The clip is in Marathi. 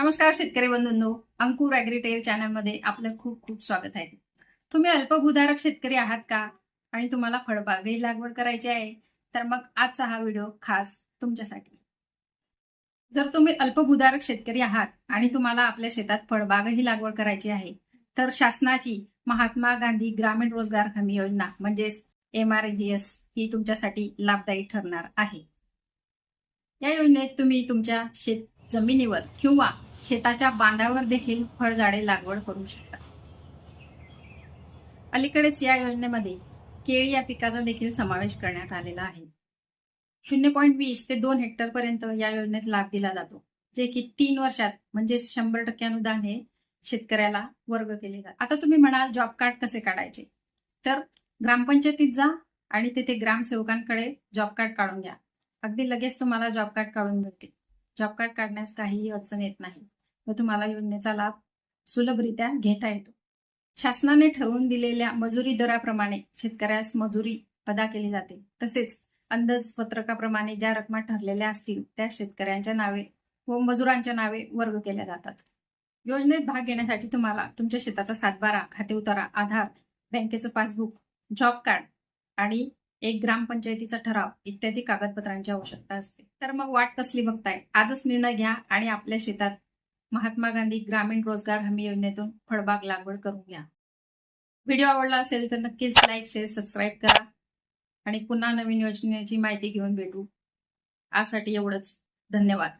नमस्कार शेतकरी बंधूंनो. अंकुर ॲग्रीटेल चॅनलमध्ये आपलं खूप खूप स्वागत आहे. तुम्ही अल्पभूधारक शेतकरी आहात का? आणि तुम्हाला फळबागही लागवड करायची आहे? तर मग आजचा हा व्हिडिओ खास तुमच्यासाठी. जर तुम्ही अल्पभूधारक शेतकरी आहात आणि तुम्हाला आपल्या शेतात फळबागही लागवड करायची आहे तर शासनाची महात्मा गांधी ग्रामीण रोजगार हमी योजना म्हणजेच एम आर जी एस ही तुमच्यासाठी लाभदायी ठरणार आहे. या योजनेत तुम्ही तुमच्या शेत जमिनीवर किंवा शेताच्या बांधावर देखील फळझाडे लागवड करू शकता अलीकडेच या योजनेमध्ये केळी या पिकाचा देखील समावेश करण्यात आलेला आहे. शून्य पॉईंट वीस ते दोन हेक्टर पर्यंत या योजनेत लाभ दिला जातो जे की तीन वर्षात म्हणजेच शंभर टक्के अनुदान हे शेतकऱ्याला वर्ग केले जाते. आता तुम्ही म्हणाल जॉब कार्ड कसे काढायचे? तर ग्रामपंचायतीत जा आणि तिथे ग्रामसेवकांकडे जॉब कार्ड काढून घ्या. अगदी लगेच तुम्हाला जॉब कार्ड काढून मिळते जॉब कार्ड काढण्यास काहीही अडचण येत नाही. व तुम्हाला योजनेचा लाभ सुलभरित्या घेता येतो. शासनाने ठरवून दिलेल्या मजुरी दराप्रमाणे शेतकऱ्यास मजुरी अदा केली जाते. तसेच अंदाजपत्रकाप्रमाणे ज्या रकमा ठरलेल्या असतील त्या शेतकऱ्यांच्या नावे व मजुरांच्या नावे वर्ग केल्या जातात. योजनेत भाग घेण्यासाठी तुम्हाला तुमच्या शेताचा सातबारा खाते उतारा आधार बँकेचं पासबुक जॉब कार्ड आणि एक ग्रामपंचायतीचा ठराव इत्यादी कागदपत्रांची आवश्यकता असते. तर मग वाट कसली बघताय? आजच निर्णय घ्या आणि आपल्या शेतात महात्मा गांधी ग्रामीण रोजगार हमी योजनेतून फळबाग लागवड करून घ्या. व्हिडिओ आवडला असेल तर नक्कीच लाईक शेअर सबस्क्राईब करा आणि पुन्हा नवीन योजनेची माहिती घेऊन भेटू. आजसाठी एवढंच. धन्यवाद.